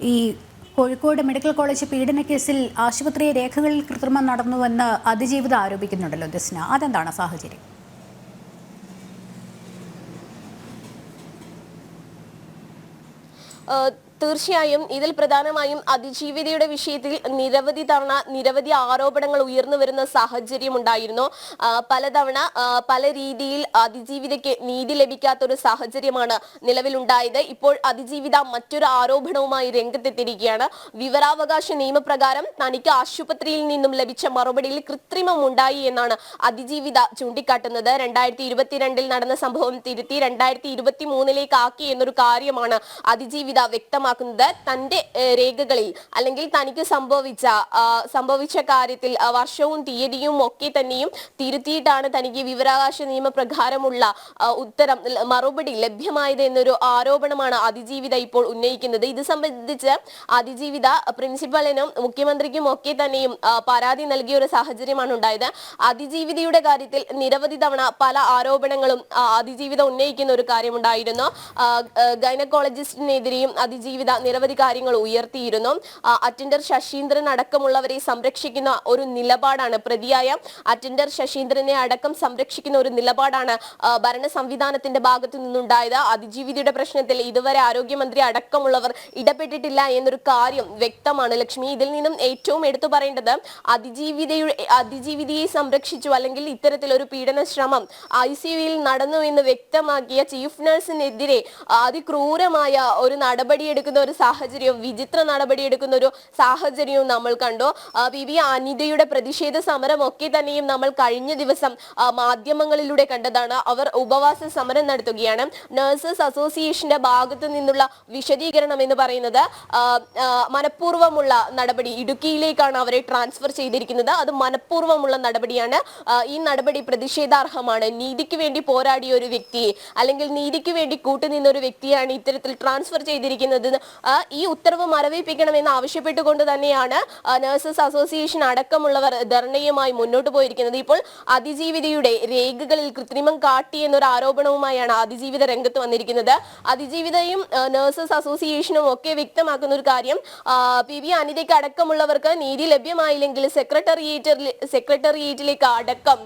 ഈ Kozhikode medical college പീഡന കേസിൽ ആശുപത്രി രേഖകളിൽ കൃത്രിമം നടന്നുവെന്ന് അതിജീവിത ആരോപിക്കുന്നുണ്ടല്ലോ ജസ്ന. അതെന്താണ് സാഹചര്യം? തീർച്ചയായും ഇതിൽ പ്രധാനമായും അതിജീവിതയുടെ വിഷയത്തിൽ നിരവധി തവണ നിരവധി ആരോപണങ്ങൾ ഉയർന്നു വരുന്ന സാഹചര്യം ഉണ്ടായിരുന്നു. പലതവണ പല രീതിയിൽ അതിജീവിതയ്ക്ക് നീതി ലഭിക്കാത്ത ഒരു സാഹചര്യമാണ് നിലവിലുണ്ടായത്. ഇപ്പോൾ അതിജീവിത മറ്റൊരു ആരോപണവുമായി രംഗത്തെത്തിയിരിക്കുകയാണ്. വിവരാവകാശ നിയമപ്രകാരം തനിക്ക് ആശുപത്രിയിൽ നിന്നും ലഭിച്ച മറുപടിയിൽ കൃത്രിമം ഉണ്ടായി എന്നാണ് അതിജീവിത ചൂണ്ടിക്കാട്ടുന്നത്. രണ്ടായിരത്തി ഇരുപത്തിരണ്ടിൽ നടന്ന സംഭവം തിരുത്തി രണ്ടായിരത്തി ഇരുപത്തി മൂന്നിലേക്ക് ആക്കി എന്നൊരു കാര്യമാണ് അതിജീവിത വ്യക്തമാക്കുന്നത്? തന്റെ രേഖകളിൽ അല്ലെങ്കിൽ തനിക്ക് സംഭവിച്ച സംഭവിച്ച കാര്യത്തിൽ വർഷവും തീയതിയും ഒക്കെ തന്നെയും തിരുത്തിയിട്ടാണ് തനിക്ക് വിവരാവകാശ നിയമപ്രകാരമുള്ള ഉത്തരം മറുപടി ലഭ്യമായത് എന്നൊരു ആരോപണമാണ് അതിജീവിത ഇപ്പോൾ ഉന്നയിക്കുന്നത്. ഇത് സംബന്ധിച്ച് അതിജീവിത പ്രിൻസിപ്പലിനും മുഖ്യമന്ത്രിക്കും ഒക്കെ തന്നെയും പരാതി നൽകിയ ഒരു സാഹചര്യമാണ് ഉണ്ടായത്. അതിജീവിതയുടെ കാര്യത്തിൽ നിരവധി തവണ പല ആരോപണങ്ങളും അതിജീവിത ഉന്നയിക്കുന്ന ഒരു കാര്യമുണ്ടായിരുന്നു. ആ, ഗൈനക്കോളജിസ്റ്റിനെതിരെയും അതിജീവിത നിരവധി കാര്യങ്ങൾ ഉയർത്തിയിരുന്നു. അറ്റൻഡർ ശശീന്ദ്രൻ അടക്കമുള്ളവരെ സംരക്ഷിക്കുന്ന ഒരു നിലപാടാണ് പ്രതിയായ അറ്റൻഡർ ശശീന്ദ്രനെ അടക്കം സംരക്ഷിക്കുന്ന ഒരു നിലപാടാണ് ഭരണ സംവിധാനത്തിന്റെ ഭാഗത്തു നിന്നുണ്ടായത്. അതിജീവിതയുടെ പ്രശ്നത്തിൽ ഇതുവരെ ആരോഗ്യമന്ത്രി അടക്കമുള്ളവർ ഇടപെട്ടിട്ടില്ല എന്നൊരു കാര്യം വ്യക്തമാണ് ലക്ഷ്മി. ഇതിൽ നിന്നും ഏറ്റവും എടുത്തു പറയേണ്ടത് അതിജീവിതയുടെ അതിജീവിതയെ സംരക്ഷിച്ചു അല്ലെങ്കിൽ ഇത്തരത്തിലൊരു പീഡന ശ്രമം ഐ സിയുയിൽ നടന്നു എന്ന് വ്യക്തമാക്കിയ ചീഫ് നഴ്സിനെതിരെ അതിക്രൂരമായ ഒരു നടപടിയെടുക്കുന്ന ഒരു സാഹചര്യവും വിചിത്ര നടപടിയെടുക്കുന്ന ഒരു സാഹചര്യവും നമ്മൾ കണ്ടു. പി വി അനിതയുടെ പ്രതിഷേധ സമരം ഒക്കെ തന്നെയും നമ്മൾ കഴിഞ്ഞ ദിവസം മാധ്യമങ്ങളിലൂടെ കണ്ടതാണ്. അവർ ഉപവാസ സമരം നടത്തുകയാണ്. നഴ്സസ് അസോസിയേഷന്റെ ഭാഗത്തു നിന്നുള്ള വിശദീകരണം എന്ന് പറയുന്നത് മനഃപൂർവമുള്ള നടപടി ഇടുക്കിയിലേക്കാണ് അവരെ ട്രാൻസ്ഫർ ചെയ്തിരിക്കുന്നത്. അത് മനഃപൂർവമുള്ള നടപടിയാണ്. ഈ നടപടി പ്രതിഷേധാർഹമാണ്. നീതിക്ക് വേണ്ടി പോരാടിയ ഒരു വ്യക്തിയെ അല്ലെങ്കിൽ നീതിക്ക് വേണ്ടി കൂട്ടുനിന്ന ഒരു വ്യക്തിയാണ് ഇത്തരത്തിൽ ട്രാൻസ്ഫർ ചെയ്തിരിക്കുന്നത് ഈ ഉത്തരവ് മരവിപ്പിക്കണമെന്ന് ആവശ്യപ്പെട്ടുകൊണ്ട് തന്നെയാണ് നഴ്സസ് അസോസിയേഷൻ അടക്കമുള്ളവർ ധർണയുമായി മുന്നോട്ട് പോയിരിക്കുന്നത്. ഇപ്പോൾ അതിജീവിതയുടെ രേഖകളിൽ കൃത്രിമം കാട്ടി എന്നൊരു ആരോപണവുമായാണ് അതിജീവിത രംഗത്ത് വന്നിരിക്കുന്നത്. അതിജീവിതയും നഴ്സസ് അസോസിയേഷനും ഒക്കെ വ്യക്തമാക്കുന്ന ഒരു കാര്യം പി വി അനിതയ്ക്ക് അടക്കമുള്ളവർക്ക് നീതി ലഭ്യമായില്ലെങ്കിൽ സെക്രട്ടറിയേറ്റിൽ സെക്രട്ടറിയേറ്റിലേക്ക് അടക്കം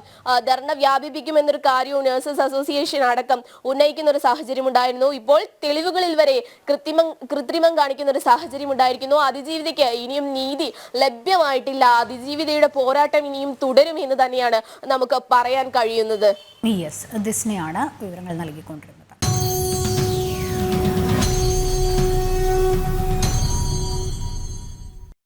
ധർണ വ്യാപിപ്പിക്കുമെന്നൊരു കാര്യവും നഴ്സസ് അസോസിയേഷൻ അടക്കം ഉന്നയിക്കുന്ന ഒരു സാഹചര്യം ഉണ്ടായിരുന്നു ഇപ്പോൾ തെളിവുകളിൽ വരെ കൃത്രിമം കൃത്രിമം കാണിക്കുന്ന ഒരു സാഹചര്യം ഉണ്ടായിരിക്കുന്നു. അതിജീവിതയ്ക്ക് ഇനിയും നീതി ലഭ്യമായിട്ടില്ല. അതിജീവിതയുടെ പോരാട്ടം ഇനിയും തുടരും എന്ന് തന്നെയാണ് നമുക്ക് പറയാൻ കഴിയുന്നത്. യെസ് ദിസ്നയാണ് വിവരങ്ങൾ നൽകിക്കൊണ്ടിരുന്നത്.